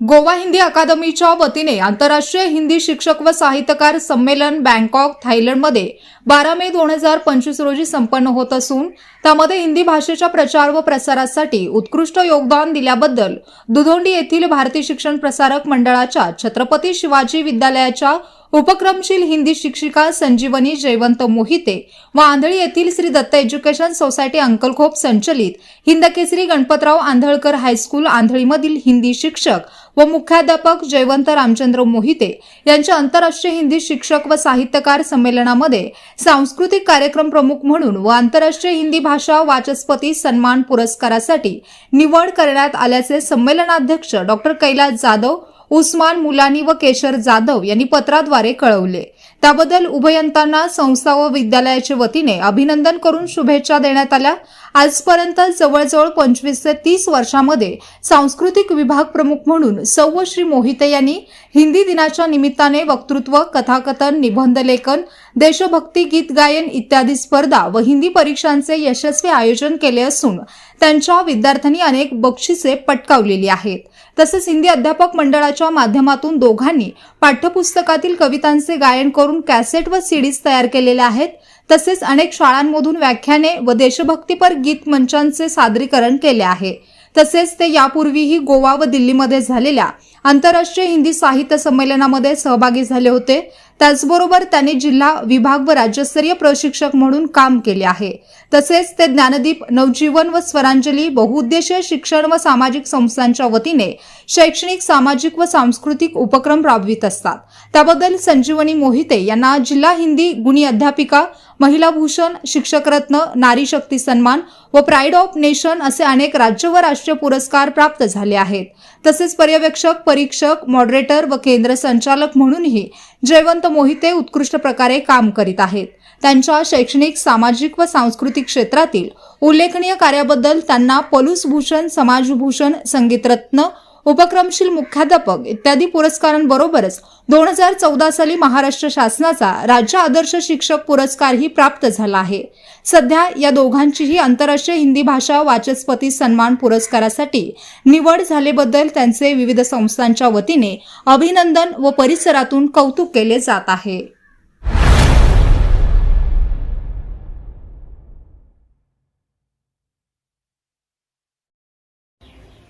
गोवा हिंदी अकादमीच्या वतीने आंतरराष्ट्रीय हिंदी शिक्षक व साहित्यकार संमेलन बँकॉक थायलंडमध्ये बारा मे दोन हजार पंचवीस रोजी संपन्न होत असून त्यामध्ये हिंदी भाषेच्या प्रचार व प्रसारासाठी उत्कृष्ट योगदान दिल्याबद्दल दुधोंडी येथील भारतीय शिक्षण प्रसारक मंडळाच्या छत्रपती शिवाजी विद्यालयाच्या उपक्रमशील हिंदी शिक्षिका संजीवनी जयवंत मोहिते व आंधळी येथील श्री दत्त एज्युकेशन सोसायटी अंकलखोप संचलित हिंदकेसरी गणपतराव आंधळकर हायस्कूल आंधळीमधील हिंदी शिक्षक व मुख्याध्यापक जयवंत रामचंद्र मोहिते यांच्या आंतरराष्ट्रीय हिंदी शिक्षक व साहित्यकार संमेलनामध्ये सांस्कृतिक कार्यक्रम प्रमुख म्हणून व आंतरराष्ट्रीय हिंदी भाषा वाचस्पती सन्मान पुरस्कारासाठी निवड करण्यात आल्याचे संमेलनाध्यक्ष डॉक्टर कैलास जाधव उस्मान मुलानी व केशर जाधव यांनी पत्राद्वारे कळवले. त्याबद्दल उभयंतांना संस्था व विद्यालयाच्या वतीने अभिनंदन करून शुभेच्छा देण्यात आल्या. आजपर्यंत जवळजवळ पंचवीस ते तीस वर्षामध्ये सांस्कृतिक विभाग प्रमुख म्हणून सौ श्री मोहिते यांनी हिंदी दिनाच्या निमित्ताने वक्तृत्व कथाकथन निबंध लेखन देशभक्ती गीत गायन इत्यादी स्पर्धा व हिंदी परीक्षांचे यशस्वी आयोजन केले असून त्यांच्या विद्यार्थ्यांनी अनेक बक्षिसे पटकावलेली आहेत. तसेच हिंदी अध्यापक मंडळाच्या माध्यमातून दोघांनी पाठ्यपुस्तकातील कवितांचे गायन करून कॅसेट व सीडीज तयार केलेल्या आहेत. तसेच अनेक शाळांमधून व्याख्याने व देशभक्तीपर गीत मंचांचे सादरीकरण केले आहे. तसेच ते यापूर्वीही गोवा व दिल्लीमध्ये झालेल्या आंतरराष्ट्रीय हिंदी साहित्य संमेलनामध्ये सहभागी झाले होते. त्याचबरोबर त्यांनी जिल्हा विभाग व राज्यस्तरीय प्रशिक्षक म्हणून काम केले आहे. तसेच ते ज्ञानदीप नवजीवन व स्वरांजली बहुउद्देशीय शिक्षण व सामाजिक संस्थांच्या वतीने शैक्षणिक सामाजिक व सांस्कृतिक उपक्रम राबवित असतात. त्याबद्दल संजीवनी मोहिते यांना जिल्हा हिंदी गुणी अध्यापिका महिला भूषण शिक्षकरत्न नारी शक्ती सन्मान व प्राईड ऑफ नेशन असे अनेक राज्य व राष्ट्रीय पुरस्कार प्राप्त झाले आहेत. तसेच पर्यवेक्षक परीक्षक मॉडरेटर व केंद्र संचालक म्हणूनही जयवंत मोहिते उत्कृष्ट प्रकारे काम करीत आहेत. त्यांच्या शैक्षणिक सामाजिक व सांस्कृतिक क्षेत्रातील उल्लेखनीय कार्याबद्दल त्यांना पलूस भूषण समाजभूषण संगीतरत्न उपक्रमशील मुख्याध्यापक इत्यादी पुरस्कारांबरोबरच दोन हजार चौदा साली महाराष्ट्र शासनाचा राज्य आदर्श शिक्षक पुरस्कारही प्राप्त झाला आहे. सध्या या दोघांचीही आंतरराष्ट्रीय हिंदी भाषा वाचस्पती सन्मान पुरस्कारासाठी निवड झालेबद्दल त्यांचे विविध संस्थांच्या वतीने अभिनंदन व परिसरातून कौतुक केले जात आहे.